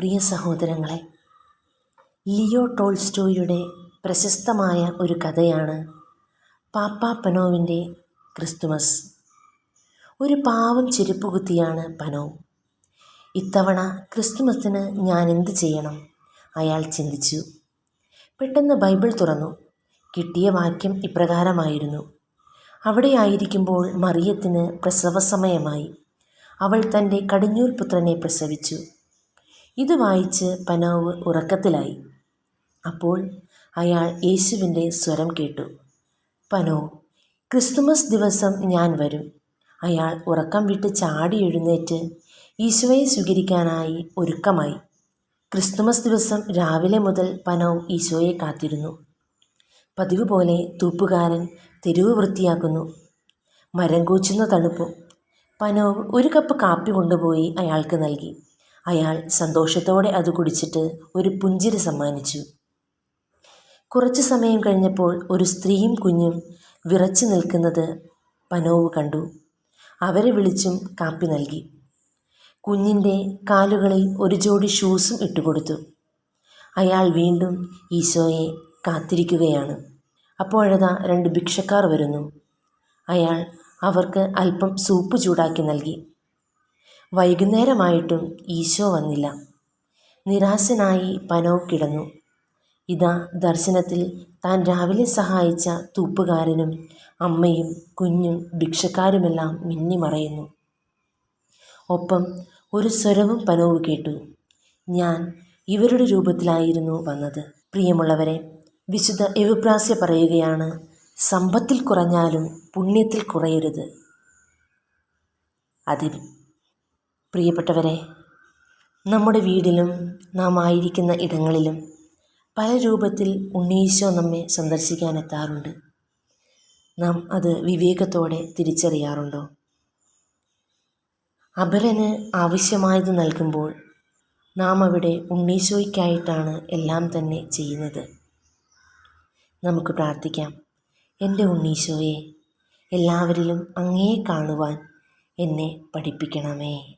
പ്രിയ സഹോദരങ്ങളെ ലിയോ ടോൾസ്റ്റോയുടെ പ്രശസ്തമായ ഒരു കഥയാണ് പാപ്പാ പനോവിന്റെ ക്രിസ്തുമസ്. ഒരു പാവം ചെരുപ്പ് കുത്തിയാണ് പനോ. ഇത്തവണ ക്രിസ്തുമസിന് ഞാൻ എന്ത് ചെയ്യണം? അയാൾ ചിന്തിച്ചു. പെട്ടെന്ന് ബൈബിൾ തുറന്നു. കിട്ടിയ വാക്യം ഇപ്രകാരമായിരുന്നു. അവിടെയായിരിക്കുമ്പോൾ മറിയത്തിന് പ്രസവസമയമായി. അവൾ തന്റെ കടിഞ്ഞൂൽ പുത്രനെ പ്രസവിച്ചു. ഇത് വായിച്ച് പനോവ് ഉറക്കത്തിലായി. അപ്പോൾ അയാൾ യേശുവിന്റെ സ്വരം കേട്ടു. പനോ ക്രിസ്തുമസ് ദിവസം ഞാൻ വരും. അയാൾ ഉറക്കം വിട്ട് ചാടി എഴുന്നേറ്റ് ഈശോയെ സ്വീകരിക്കാനായി ഒരുക്കമായി. ക്രിസ്തുമസ് ദിവസം രാവിലെ മുതൽ പനോ ഈശോയെ കാത്തിരുന്നു. പതിവ് പോലെ തൂപ്പുകാരൻ തെരുവ് വൃത്തിയാക്കുന്നു. മരം കൂച്ചുന്ന തണുപ്പും പനോവ് ഒരു കപ്പ് കാപ്പി കൊണ്ടുപോയി അയാൾക്ക് നൽകി. അയാൾ സന്തോഷത്തോടെ അത് കുടിച്ചിട്ട് ഒരു പുഞ്ചിരി സമ്മാനിച്ചു. കുറച്ചു സമയം കഴിഞ്ഞപ്പോൾ ഒരു സ്ത്രീയും കുഞ്ഞും വിറച്ചു നിൽക്കുന്നത് പനോവ് കണ്ടു. അവരെ വിളിച്ചും കാപ്പി നൽകി. കുഞ്ഞിന്റെ കാലുകളിൽ ഒരു ജോഡി ഷൂസും ഇട്ടുകൊടുത്തു. അയാൾ വീണ്ടും ഈശോയെ കാത്തിരിക്കുകയാണ്. അപ്പോഴതാ രണ്ട് ഭിക്ഷക്കാർ വരുന്നു. അയാൾ അവർക്ക് അല്പം സൂപ്പ് ചൂടാക്കി നൽകി. വൈകുന്നേരമായിട്ടും ഈശോ വന്നില്ല. നിരാശനായി പനോ കിടന്നു. ഇതാ ദർശനത്തിൽ താൻ രാവിലെ സഹായിച്ച തൂപ്പുകാരനും അമ്മയും കുഞ്ഞും ഭിക്ഷക്കാരുമെല്ലാം മിന്നിമറയുന്നു. ഒപ്പം ഒരു സ്വരവും പനോവ് കേട്ടു. ഞാൻ ഇവരുടെ രൂപത്തിലായിരുന്നു വന്നത്. പ്രിയമുള്ളവരെ വിശുദ്ധ എവിപ്രാസ്യ പറയുകയാണ് സമ്പത്തിൽ കുറഞ്ഞാലും പുണ്യത്തിൽ കുറയരുത്. അതിൽ പ്രിയപ്പെട്ടവരെ നമ്മുടെ വീടിലും നാം ആയിരിക്കുന്ന ഇടങ്ങളിലും പല രൂപത്തിൽ ഉണ്ണീശോ നമ്മെ സന്ദർശിക്കാനെത്താറുണ്ട്. നാം അത് വിവേകത്തോടെ തിരിച്ചറിയാറുണ്ടോ? അപരന് ആവശ്യമായത് നൽകുമ്പോൾ നാം അവിടെ ഉണ്ണീശോയ്ക്കായിട്ടാണ് എല്ലാം തന്നെ ചെയ്യുന്നത്. നമുക്ക് പ്രാർത്ഥിക്കാം. എന്റെ ഉണ്ണീശോയെ എല്ലാവരിലും അങ്ങേ കാണുവാൻ എന്നെ പഠിപ്പിക്കണമേ.